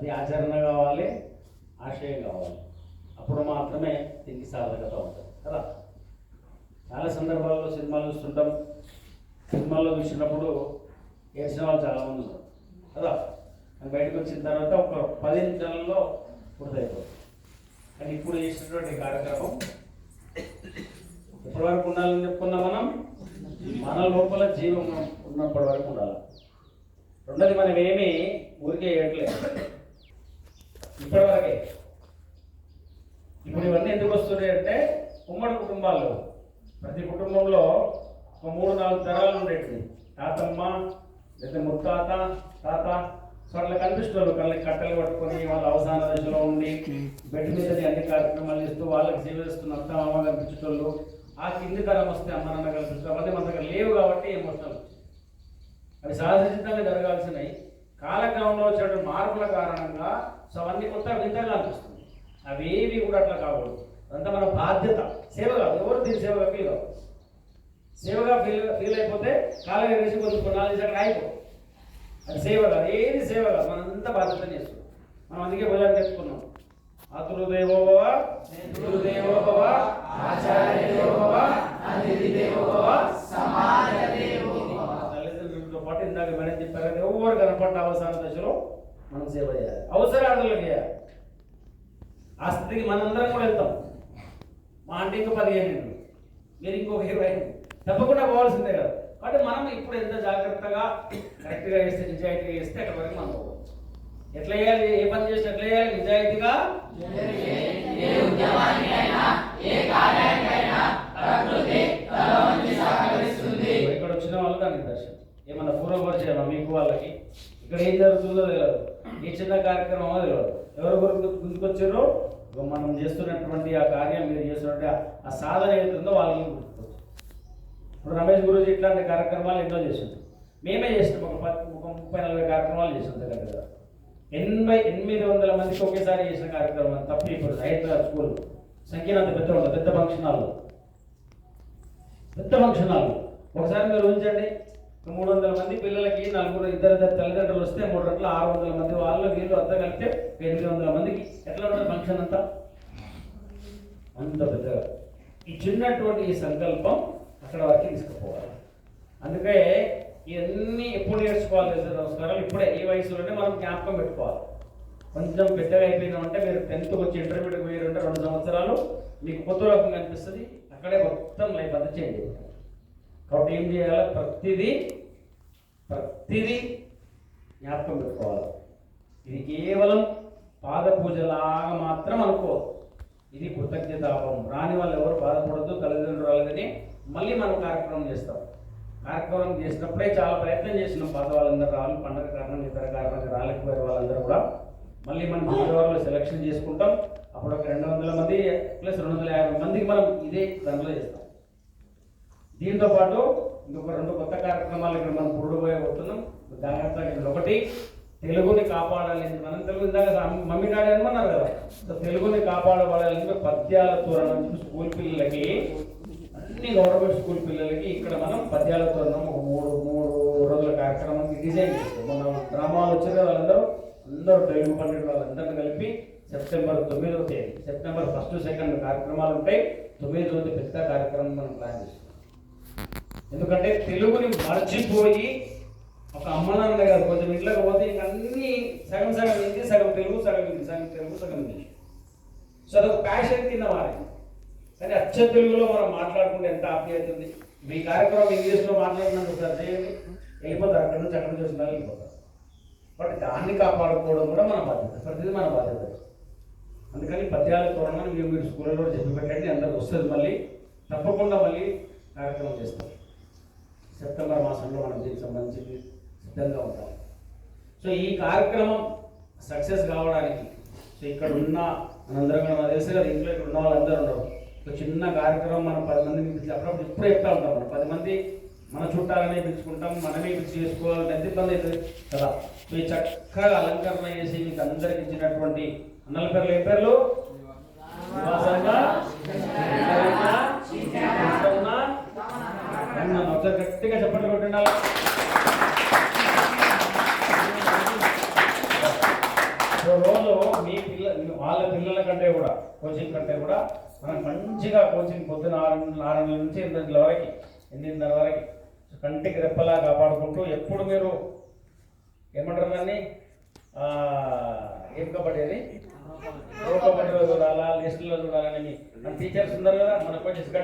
అది ఆచరణ కావాలి ఆశయం కావాలి. అప్పుడు మాత్రమే దీనికి సార్థకత ఉంటుంది కదా? చాలా సందర్భాల్లో సినిమాలు చూస్తుంటాం. సినిమాల్లో చూసినప్పుడు ఏడ్చిన వాళ్ళు చాలామంది ఉంటారు కదా? బయటకు వచ్చిన తర్వాత ఒక పది నిమిషాలలో పూర్తయిపోతుంది. కానీ ఇప్పుడు చేసినటువంటి కార్యక్రమం ఎప్పటి వరకు ఉండాలని చెప్పుకున్నాం మనం. మన లోపల జీవం ఉన్నప్పటి వరకు ఉండాలి. రెండోది మనం ఏమీ ఊరికే ఏట్లేదు ఇప్పటి వరకే ఇప్పుడు ఇవన్నీ ఎందుకు వస్తున్నాయి అంటే ఉమ్మడి కుటుంబాల్లో ప్రతి కుటుంబంలో ఒక మూడు నాలుగు తరాలు ఉండేవి తాతమ్మ లేదా ముత్తాత తాత. సో అట్లా కనిపిస్తున్నారు. కళ్ళకి కట్టెలు పట్టుకొని వాళ్ళ అవసాన దశలో ఉండి బెడ్ మీద అన్ని కార్యక్రమాలు ఇస్తూ వాళ్ళకి జీవిస్తున్న చేస్తున్న అత్త మామ కనిపించేటోళ్ళు. ఆ కింది తరం వస్తే అమ్మ నాన్న కనిపిస్తారు. అవన్నీ మన దగ్గర లేవు కాబట్టి ఎమోషనల్ అవి సహజసిద్ధంగా జరగాల్సినవి. కాలక్రమంలో వచ్చిన మార్పుల కారణంగా సో అవన్నీ కొత్త వింతగా అనిపిస్తుంది. అవి ఏవి కూడా అట్లా కాకూడదు. అదంతా మన బాధ్యత. సేవ కాదు ఎవరు దీని సేవగా ఫీల్ అవ్వదు సేవగా ఫీల్ ఫీల్ అయిపోతే కాలం వేసి కొంచెం కొన్నాళ్ళు చేసి అది సేవ కాదు ఏది సేవ కాదు మనంతా బాధ్యత చేస్తున్నాం మనం అందుకే భోజనం తెచ్చుకున్నాం అతృదేవో భవ మనం సేవ చేయాలి. అవసరార్థులకు చేయాలి. ఆ స్థితికి మనందరం కూడా వెళ్తాం. మా అంటే ఇంకో పదిహేను ఏళ్ళు. మీరు ఇంకొక ఇరవై తప్పకుండా పోవాల్సిందే కదా. కాబట్టి మనం ఇప్పుడు ఎంత జాగ్రత్తగా కరెక్ట్గా చేస్తే నిజాయితీగా చేస్తే అక్కడ వరకు మనం పోవచ్చు. ఎట్లా చేయాలి? ఏ పని చేస్తే ఎట్లా చేయాలి? నిజాయితీగా? ఇక్కడ వచ్చిన వాళ్ళు దానికి దర్శనం ఏమన్నా పూర్వపరిచయమా మీకు వాళ్ళకి? ఇక్కడ ఏం జరుగుతుందో తెలియదు. ఈ చిన్న కార్యక్రమం ఎవరు గురించి గుర్తుకొచ్చారు? మనం చేస్తున్నటువంటి ఆ కార్యం మీరు చేస్తున్నటువంటి ఆ- సాధన ఏదైతుందో వాళ్ళకి గుర్తుకొచ్చు ఇప్పుడు రమేష్ గురుజీ ఇట్లాంటి కార్యక్రమాలు ఎన్నో చేసింది మేమే చేసినాం. ఒక పది ఒక ముప్పై నలభై కార్యక్రమాలు చేసాం దగ్గర ఎనభై ఎనిమిది వందల మందికి ఒకేసారి చేసిన కార్యక్రమం తప్పి ఇప్పుడు హైదరాబాద్ స్కూల్. సంఖ్య అంత పెద్ద ఉండదు. పెద్ద ఫంక్షన్ హాల్ పెద్ద ఫంక్షన్ హాల్ ఒకసారి మీరు ఊహించండి. మూడు వందల మంది పిల్లలకి నలుగురు ఇద్దరు ఇద్దరు తల్లిదండ్రులు వస్తే మూడు గంటల ఆరు వందల మంది వాళ్ళు వీళ్ళు అంతా కలిపితే ఎనిమిది వందల మందికి. ఎట్లా ఉంటుంది ఫంక్షన్ అంతా? అంత పెద్దగా. ఈ చిన్నటువంటి ఈ సంకల్పం అక్కడ వరకు తీసుకుపోవాలి. అందుకే ఇవన్నీ ఎప్పుడు నేర్చుకోవాలి నమస్కారాలు ఇప్పుడే ఈ వయసులోనే మనం జ్ఞాపకం పెట్టుకోవాలి. కొంచెం పెద్దగా అయిపోయిందంటే మీరు టెన్త్ వచ్చి ఇంటర్మీడియట్ పోయి రెండు సంవత్సరాలు మీకు కొత్త రకం కనిపిస్తుంది. అక్కడే మొత్తం లైఫ్ అంతా చేంజ్ కాబట్టి ఏం చేయాలి? ప్రతిదీ ప్రతిదీ జ్ఞాపకం పెట్టుకోవాలి. ఇది కేవలం పాద పూజలాగా మాత్రం అనుకో ఇది కృతజ్ఞతాపం రాని వాళ్ళు ఎవరు బాధపడద్దు తల్లిదండ్రులని మళ్ళీ మనం కార్యక్రమం చేస్తాం. కార్యక్రమం చేసినప్పుడే చాలా ప్రయత్నం చేసినాం. పాత వాళ్ళందరూ రావాలి పండగ కారణం ఇతర కారణంగా రాలేకపోయే వాళ్ళందరూ కూడా మళ్ళీ మనం ఫిబ్రవరిలో సెలక్షన్ చేసుకుంటాం. అప్పుడు ఒక రెండు వందల మంది ప్లస్ రెండు వందల యాభై మందికి మనం ఇదే దాంట్లో చేస్తాం. దీంతో పాటు ఇంకొక రెండు కొత్త కార్యక్రమాలు ఇక్కడ మనం పురుడుపోయే పోతున్నాం జాగ్రత్తగా ఇక్కడ ఒకటి తెలుగుని కాపాడాలి మనం తెలుగు ఇందాక మమ్మీ డాడీ అనమన్నారు కదా. తెలుగుని కాపాడబడాలని పద్యాల తోరణం స్కూల్ పిల్లలకి అన్ని గవర్నమెంట్ స్కూల్ పిల్లలకి ఇక్కడ మనం పద్యాల తోరణం ఒక మూడు మూడు రోజుల కార్యక్రమానికి డిజైన్ చేస్తాం. మన డ్రామాలు వచ్చిన వాళ్ళందరూ. అందరూ తెలుగు పండితులు వాళ్ళందరినీ కలిపి సెప్టెంబర్ తొమ్మిదవ తేదీ సెప్టెంబర్ ఫస్ట్ సెకండ్ కార్యక్రమాలు ఉంటాయి. తొమ్మిది రోజు పెద్ద కార్యక్రమం మనం ప్లాన్ చేస్తాం ఎందుకంటే తెలుగుని మర్చిపోయి ఒక అమ్మనాన్న గారు కొంచెం ఇంట్లోకి పోతే ఇంక అన్ని సగం సగం హిందీ సగం తెలుగు సగం హిందీ సగం తెలుగు సగం ఇంగ్లీష్. సో అదొక ప్యాషన్ కింద మారింది. కానీ అచ్చ తెలుగులో మనం మాట్లాడుకుంటే ఎంత ఆప్యాయత ఉంది మీ కార్యక్రమం ఇంగ్లీష్లో మాట్లాడినందుకు సార్ చేయండి. వెళ్ళిపోతారు అక్కడ నుంచి అక్కడ చూసిన వెళ్ళిపోతారు. బట్ దాన్ని కాపాడుకోవడం కూడా మన బాధ్యత. ప్రతిదీ మన బాధ్యత. అందుకని పద్యాల తోరణం మీరు మీరు స్కూల్లో చెప్పి పెట్టండి అందరికి వస్తుంది మళ్ళీ. తప్పకుండా మళ్ళీ కార్యక్రమం చేస్తారు. సెప్టెంబర్ మాసంలో మనం దీనికి సంబంధించి సిద్ధంగా ఉంటాం. సో ఈ కార్యక్రమం సక్సెస్ కావడానికి సో ఇక్కడ ఉన్న మనందరం కూడా తెలుసు కదా ఇంట్లో ఇక్కడ ఉన్న వాళ్ళందరూ ఉండరు ఒక చిన్న కార్యక్రమం మనం పది మందిని పిలిచి అప్పుడప్పుడు ఇప్పుడు చెప్తా ఉంటాం మనం. పది మంది మన చుట్టాలనే పిలుచుకుంటాం మనమే పిలిచి చేసుకోవాలంటే ఎంత ఇబ్బంది అవుతుంది కదా? సో ఈ చక్కగా అలంకరణ చేసి మీకు అందరికి ఇచ్చినటువంటి అన్నల పేర్లు. ఏ పేర్లు నివాసంగా కొట్టిండాలి? రోజు మీ పిల్ల వాళ్ళ పిల్లల కంటే కూడా కోచింగ్ కంటే కూడా మనం మంచిగా కోచింగ్ పొద్దున ఆరు ఆరు నుంచి ఎనిమిది వరకు ఎనిమిదిన్నర వరకు కంటికి రెప్పలా కాపాడుకుంటూ ఎప్పుడు మీరు ఏమంటారు దాన్ని? ఏం కబడ్డీ అది? కబడ్డీలో చూడాలా లిస్టులో చూడాలని టీచర్స్ ఉన్నారు కదా మన కోచెస్